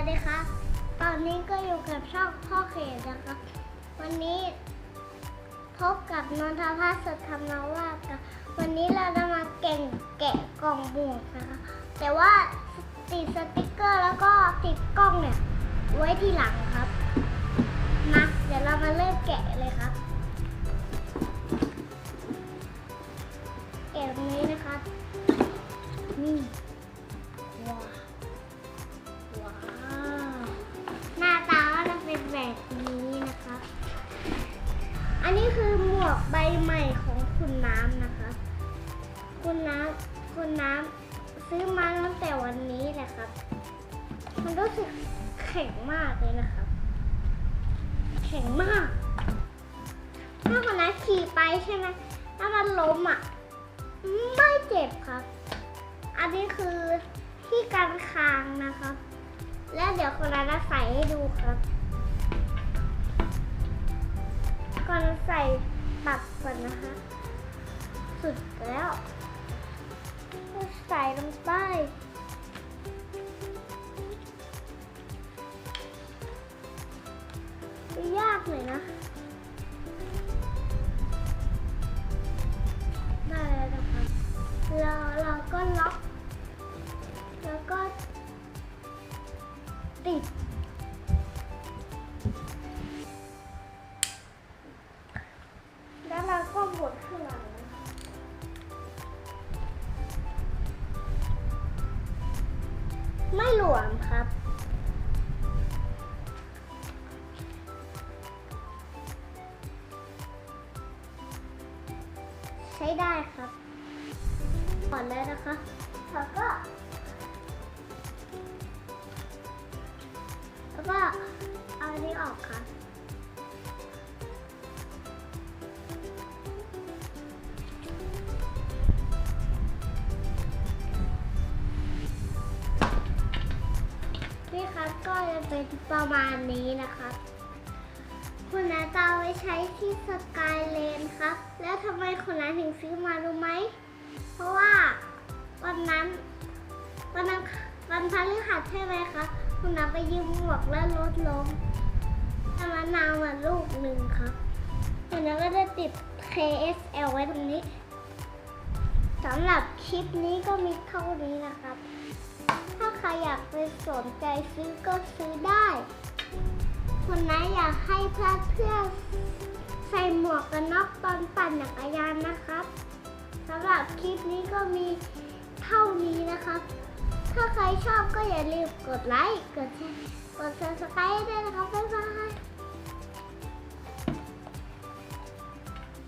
วัสดีครับ ตอนนี้ก็อยู่กับช่องพ่อเขตนะครับ วันนี้พบกับนนทภาสสุดธรรมนวาสค่ะวันนี้เราจะมาเก่งแกะกล่องหมวกนะคะ แต่ว่าติดสติกเกอร์แล้วก็ติดกล้องเนี่ย ไว้ที่หลังครับ มา เดี๋ยวเรามาเริ่มแกะเลยครับ วกใบใหม่ของคุณน้ำนะคะ คุณน้ำคุณน้ำซื้อมาตั้งแต่วันนี้แหละครับ มันรู้สึกแข็งมากเลยนะครับ แข็งมาก ถ้าคนนั้นขี่ไปใช่ไหมถ้ามันล้มอะ ไม่เจ็บครับ อันนี้คือที่กันคางนะครับ แล้วเดี๋ยวคนนั้นจะใส่ให้ดูครับ ก่อนใส่ ก่อนนะคะ สุดแล้วใส่ลงไปยากหน่อยนะได้แล้วนะคะเราเราก็ล็อก แล้วก็ติด ไม่หลวมครับ ใช้ได้ครับก่อนเลยนะคะแล้วก็ แล้วก็เอาอันนี้ออกค่ะ นี่ครับก็จะเป็นประมาณนี้นะครับ คุณน้าจะเอาไว้ใช้ที่สกายเลนครับ แล้วทำไมคุณน้าถึงซื้อมารู้ไหม เพราะว่าวันนั้น วันนั้นวันพฤหัสใช่ไหมคะคุณน้าไปยืมหมวกแล้วรถล้มทำมะนาวมาลูกหนึ่งครับคุณน้าก็จะติด KSL ไว้ตรงนี้สำหรับคลิปนี้ก็มีเท่านี้นะครับ ถ้าใครอยากไปสนใจซื้อก็ซื้อได้ คนนั้นอยากให้เพื่อนเพื่อนๆใส่หมวกกันน็อกตอนปั่นจักรยานนะครับสำหรับคลิปนี้ก็มีเท่านี้นะครับ ถ้าใครชอบก็อย่าลืมกดไลค์ กดแชร์ กดซับสไคร้ได้นะคะ